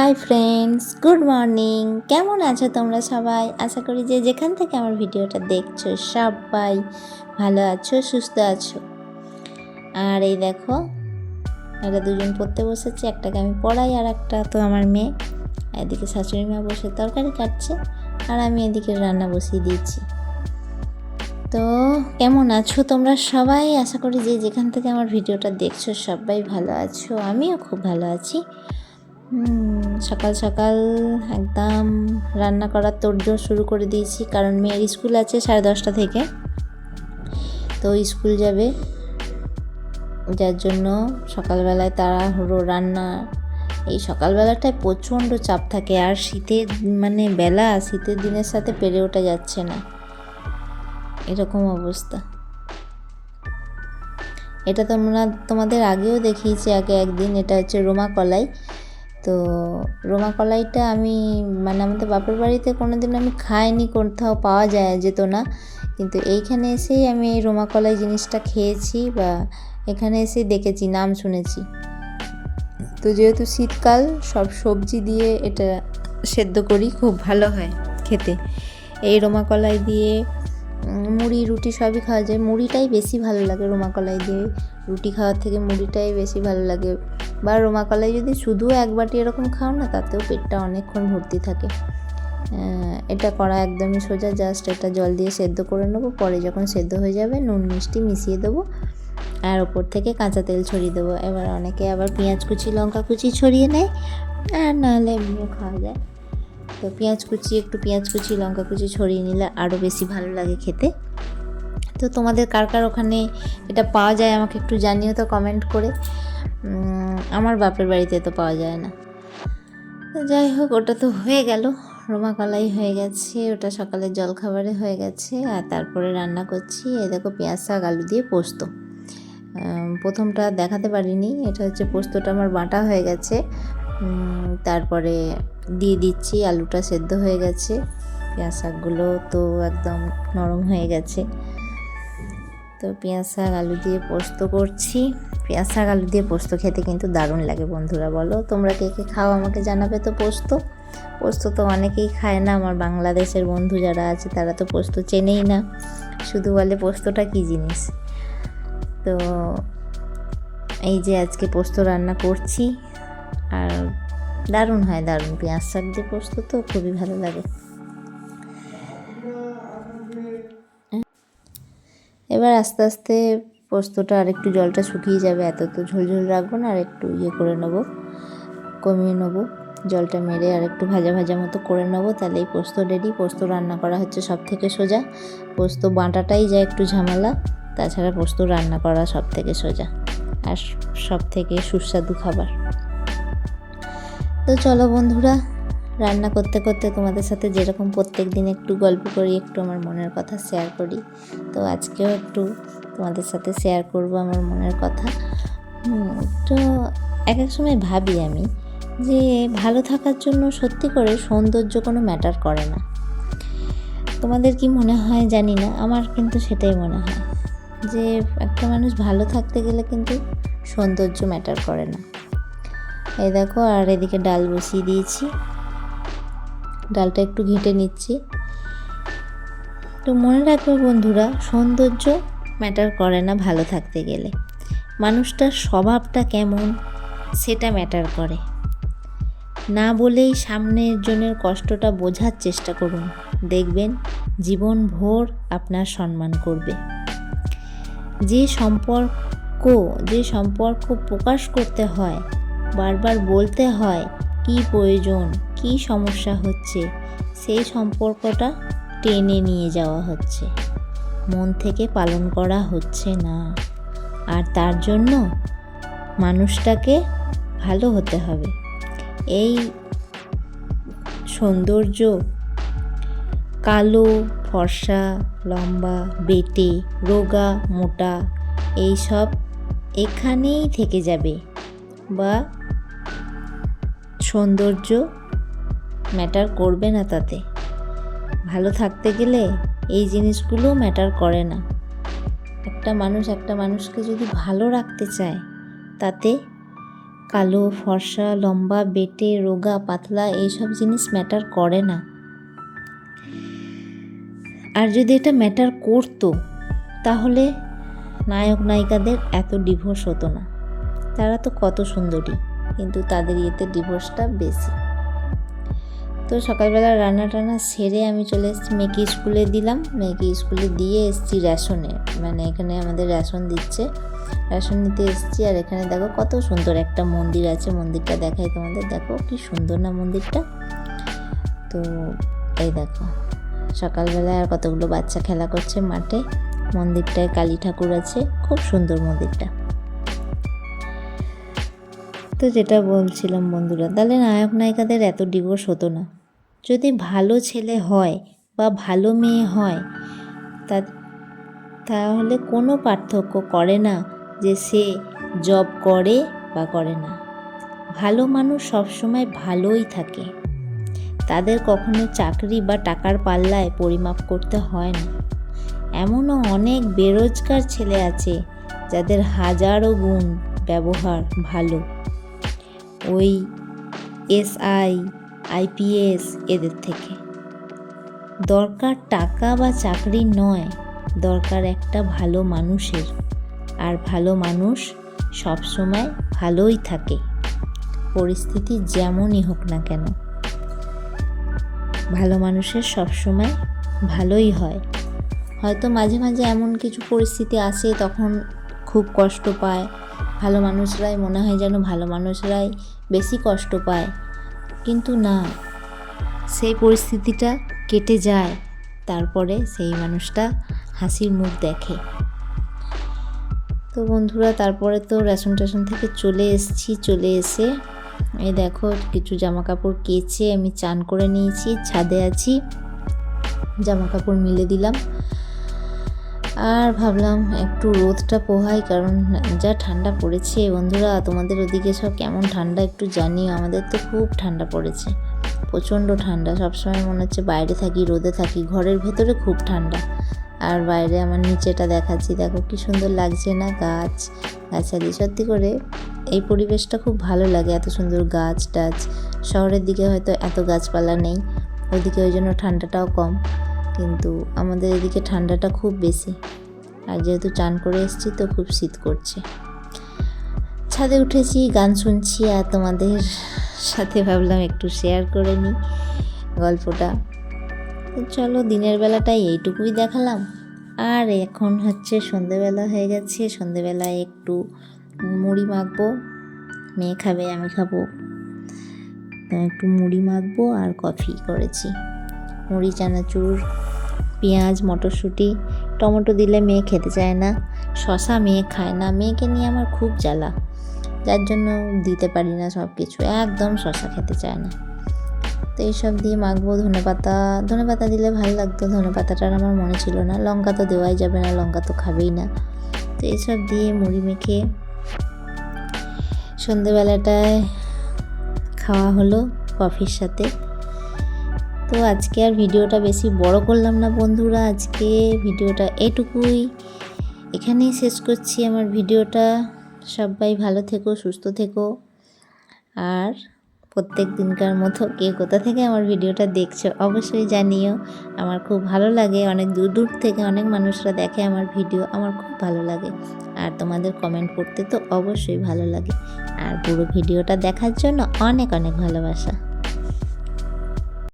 Hi friends good morning কেমন আছো তোমরা সবাই? আশা করি যে যেখান থেকে আমার ভিডিওটা দেখছ, সবাই ভালো আছো, সুস্থ আছো। আর এই দেখো, এরা দুজন পড়তে বসেছে, একটাকে আমি পড়াই আর একটা তো আমার মেয়ে। এদিকে শাশুড়ি মা বসে তরকারি কাটছে, আর আমি এদিকে রান্না বসিয়ে দিয়েছি। তো কেমন আছো তোমরা সবাই? আশা করি যে যেখান থেকে আমার ভিডিওটা দেখছ, সবাই ভালো আছো। আমিও খুব ভালো আছি। সকাল সকাল একদম রান্না করার তোড়জোড় শুরু করে দিয়েছি, কারণ মেয়ের স্কুল আছে সাড়ে দশটা থেকে। তো স্কুল যাবে, যার জন্য সকালবেলায় তাড়াহুড়ো রান্না, এই সকালবেলাটায় প্রচণ্ড চাপ থাকে, আর শীতের মানে বেলা, শীতের দিনের সাথে পেরে ওঠা যাচ্ছে না। এরকম অবস্থা। এটা তোমরা, তোমাদের আগেও দেখিয়েছি আগে একদিন, এটা হচ্ছে রোমা কলাই। তো রোমা কলাইটা আমি মানে আমাদের বাপের বাড়িতে কোনো দিন আমি খাইনি, কোথাও পাওয়া যায়, যেত না। কিন্তু এইখানে এসেই আমি এই রোমা কলাই জিনিসটা খেয়েছি বা এখানে এসে দেখেছি, নাম শুনেছি। তো যেহেতু শীতকাল, সব সবজি দিয়ে এটা সেদ্ধ করি, খুব ভালো হয় খেতে। এই রোমা কলাই দিয়ে মুড়ি, রুটি সবই খাওয়া যায়। মুড়িটাই বেশি ভালো লাগে রোমা কলাই দিয়ে। রুটি খাওয়ার থেকে মুড়িটাই বেশি ভালো লাগে। বা রোমা কলাই যদি শুধু এক বাটি এরকম খাও না, তাতেও পেটটা অনেকক্ষণ ভর্তি থাকে। এটা করা একদমই সোজা জাস্ট এটা জল দিয়ে সেদ্ধ করে নেব। পরে যখন সেদ্ধ হয়ে যাবে, নুন, মিষ্টি মিশিয়ে দেবো। আর ওপর থেকে কাঁচা তেল ছড়িয়ে দেবো। এবার অনেকে আবার পেঁয়াজ কুচি, লঙ্কা কুচি ছড়িয়ে নেয়। আর নাহলে এমনিও খাওয়া যায়। তো পেঁয়াজ কুচি, একটু পেঁয়াজ কুচি, লঙ্কা কুচি ছড়িয়ে নিলে আরও বেশি ভালো লাগে খেতে। তো তোমাদের কার কার ওখানে এটা পাওয়া যায় আমাকে একটু জানিও তো কমেন্ট করে। আমার বাপের বাড়িতে তো পাওয়া যায় না। যাই হোক, ওটা তো হয়ে গেল। রোমা কলাই হয়ে গেছে, ওটা সকালের জলখাবারে হয়ে গেছে, আর তারপরে রান্না করছি। এ দেখো, পেঁয়াজ শাক, আলু দিয়ে পোস্ত। প্রথমটা দেখাতে পারিনি, এটা হচ্ছে পোস্তটা আমার বাটা হয়ে গেছে। তারপরে দিয়ে দিচ্ছি, আলুটা সেদ্ধ হয়ে গেছে। পেঁয়াজ শাকগুলো তো একদম নরম হয়ে গেছে। তো পেঁয়াজ, শাক, আলু দিয়ে পোস্ত করছি। পেঁয়াজ, শাক, আলু দিয়ে পোস্ত খেতে কিন্তু দারুণ লাগে বন্ধুরা, বলো। তোমরা কে কে খাও আমাকে জানাবে তো পোস্ত। পোস্ত তো অনেকেই খায় না, আমার বাংলাদেশের বন্ধু যারা আছে তারা তো পোস্ত চেনেই না। শুধু বলে পোস্তটা কী জিনিস? তো এই যে আজকে পোস্ত রান্না করছি, আর দারুণ হয়, দারুণ। পেঁয়াজ, শাক দিয়ে পোস্ত তো খুবই ভালো লাগে। এবার আস্তে আস্তে পোস্তটা আর একটু জলটা শুকিয়ে যাবে, এত তো ঝোলঝোল রাখব না আর একটু ইয়ে করে নেব, কমিয়ে নেব, জলটা মেরে আর একটু ভাজা ভাজা মতো করে নেব, তাহলে এই পোস্ত রেডি পোস্ত রান্না করা হচ্ছে সব থেকে সোজা। পোস্ত বাঁটাটাই যায় একটু ঝামেলা, তাছাড়া পোস্ত রান্না করা সব থেকে সোজা, আর সব থেকে সুস্বাদু খাবার। তো চলো বন্ধুরা রান্না করতে করতে তোমাদের সাথে যেরকম প্রত্যেক দিন একটু গল্প করি, একটু আমার মনের কথা শেয়ার করি। তো আজকেও একটু তোমাদের সাথে শেয়ার করব আমার মনের কথা। তো এক এক সময় ভাবি আমি যে ভালো থাকার জন্য সত্যি করে সৌন্দর্য কোনো ম্যাটার করে না। তোমাদের কি মনে হয় জানি না, আমার কিন্তু সেটাই মনে হয় যে একটা মানুষ ভালো থাকতে গেলে কিন্তু সৌন্দর্য ম্যাটার করে না। এই দেখো, আর এদিকে ডাল বসিয়ে দিয়েছি। ডালটা একটু ঘেঁটে নিচ্ছি। তো মনে রাখবে বন্ধুরা, সৌন্দর্য ম্যাটার করে না ভালো থাকতে গেলে। মানুষটার স্বভাবটা কেমন সেটা ম্যাটার করে। না বলেই সামনের জনের কষ্টটা বোঝার চেষ্টা করুন। দেখবেন জীবন ভোর আপনার সম্মান করবে। যে সম্পর্ক যে সম্পর্ক প্রকাশ করতে হয়, বারবার বলতে হয়, কি প্রয়োজন? কি সমস্যা হচ্ছে? সেই সম্পর্কটা টেনে নিয়ে যাওয়া হচ্ছে। মন থেকে পালন করা হচ্ছে না। আর তার জন্য মানুষটাকে ভালো হতে হবে। এই সৌন্দর্য কালো, ফর্সা, লম্বা, বেটে, রোগা, মোটা এই সব এখানেই থেকে যাবে। বা সৌন্দর্য ম্যাটার করবে না তাতে। ভালো থাকতে গেলে এই জিনিসগুলো ম্যাটার করে না। একটা মানুষ একটা মানুষকে যদি ভালো রাখতে চায়, তাতে কালো, ফর্সা, লম্বা, বেটে, রোগা, পাতলা এইসব জিনিস ম্যাটার করে না। আর যদি এটা ম্যাটার করতো, তাহলে নায়ক, নায়িকাদের এত ডিভোর্স হতো না। তারা তো কত সুন্দরী, কিন্তু তাদের ইয়েতে ডিভোর্সটা বেশি। তো সকালবেলা রান্না টান্না সেরে আমি চলে এসেছি মেয়েকে স্কুলে দিলাম। মেয়েকে স্কুলে দিয়ে এসেছি রেশনে। মানে এখানে আমাদের রেশন দিচ্ছে। রেশন নিতে এসেছি আর এখানে দেখো কত সুন্দর একটা মন্দির আছে। মন্দিরটা দেখাই তোমাদের। দেখো কি সুন্দর না মন্দিরটা? তো এই দেখো, সকালবেলা আর কতগুলো বাচ্চা খেলা করছে মাঠে। মন্দিরটায় কালী ঠাকুর আছে। খুব সুন্দর মন্দিরটা। তো যেটা বলছিলাম বন্ধুরা, তাহলে নায়ক নায়িকাদের এত ডিভোর্স হতো না। যদি ভালো ছেলে হয় বা ভালো মেয়ে হয়, তা, তাহলে কোনো পার্থক্য করে না যে সে জব করে বা করে না। ভালো মানুষ সবসময় ভালোই থাকে। তাদের কখনো চাকরি বা টাকার পাল্লায় পরিমাপ করতে হয় না। এমনও অনেক বেরোজগার ছেলে আছে যাদের হাজারো গুণ ব্যবহার ভালো। ওই এসআই, আইপিএস এদের থেকে। দরকার টাকা বা চাকরি নয়, দরকার একটা ভালো মানুষের। আর ভালো মানুষ সবসময় ভালোই থাকে। পরিস্থিতি যেমনই হোক না কেন। ভালো মানুষের সবসময় ভালোই হয়। হয়তো মাঝে মাঝে এমন কিছু পরিস্থিতি আসে, তখন খুব কষ্ট পায় ভালো মানুষরাই, মনে হয় যেন ভালো মানুষরাই বেশি কষ্ট পায়। কিন্তু না, সেই পরিস্থিতিটা কেটে যায়, তারপরে সেই মানুষটা হাসির মুখ দেখে। তো বন্ধুরা, তারপরে তো রেশন টেশন থেকে চলে এসেছি, চলে এসে এই দেখো কিছু জামা কাপড় কেচে আমি চান করে নিয়েছি, ছাদে আছি। জামা কাপড় মিলে দিলাম। আর ভাবলাম একটু রোদটা পোহাই, কারণ যা ঠান্ডা পড়েছে বন্ধুরা, তোমাদের ওদিকে সব কেমন ঠান্ডা একটু জানিও। আমাদের তো খুব ঠান্ডা পড়েছে, প্রচণ্ড ঠান্ডা। সবসময় মনে হচ্ছে বাইরে থাকি, রোদে থাকি, ঘরের ভেতরে খুব ঠান্ডা। আর বাইরে আমার নিচেটা দেখাচ্ছি, দেখো কি সুন্দর লাগছে না গাছ। গাছালি সত্যি করে এই পরিবেশটা খুব ভালো লাগে, এত সুন্দর গাছ টাছ। শহরের দিকে হয়তো এত গাছপালা নেই, ওদিকে ওই জন্য ঠান্ডাটাও কম। কিন্তু আমাদের এদিকে ঠান্ডাটা খুব বেশি। আর যেহেতু চান করে এসেছি, তো খুব শীত করছে। ছাদে উঠেছি, গান শুনছি আর তোমাদের সাথে ভাবলাম একটু শেয়ার করে নিই গল্পটা। তো চলো, দিনের বেলাটাই এইটুকুই দেখালাম। আর এখন হচ্ছে সন্ধেবেলা হয়ে গেছে। সন্ধেবেলায় একটু মুড়ি মাখবো। মেয়ে খাবে, আমি খাব। একটু মুড়ি মাখবো আর কফি করেছি। মুড়ি, চানাচুর পেঁয়াজ, মটরশুঁটি, টমেটো দিলে মেয়ে খেতে চায় না। শশা মেয়ে খায় না। মেয়েকে নিয়ে আমার খুব জ্বালা। যার জন্য দিতে পারি না সব কিছু একদম শশা খেতে চায় না। তো এইসব দিয়ে মাখবো ধনে পাতা ধনে পাতা দিলে ভালো লাগতো। ধনে পাতাটার আমার মনে ছিল না। লঙ্কা তো দেওয়াই যাবে না। লঙ্কা তো খাবেই না। তো এইসব দিয়ে মুড়ি মেখে সন্ধেবেলাটায় খাওয়া হলো কফির সাথে। তো আজকে আর ভিডিওটা বেশি বড় করলাম না বন্ধুরা, আজকে ভিডিওটা এটুকুই। এখানেই শেষ করছি আমার ভিডিওটা। সবাই ভালো থেকো, সুস্থ থেকো। আর প্রত্যেক দিনকার মতো কে কোথা থেকে আমার ভিডিওটা দেখছ অবশ্যই জানিও। আমার খুব ভালো লাগে, অনেক দূর দূর থেকে অনেক মানুষরা দেখে আমার ভিডিও, আমার খুব ভালো লাগে। আর তোমাদের কমেন্ট করতে তো অবশ্যই ভালো লাগে। আর পুরো ভিডিওটা দেখার জন্য অনেক অনেক ভালোবাসা।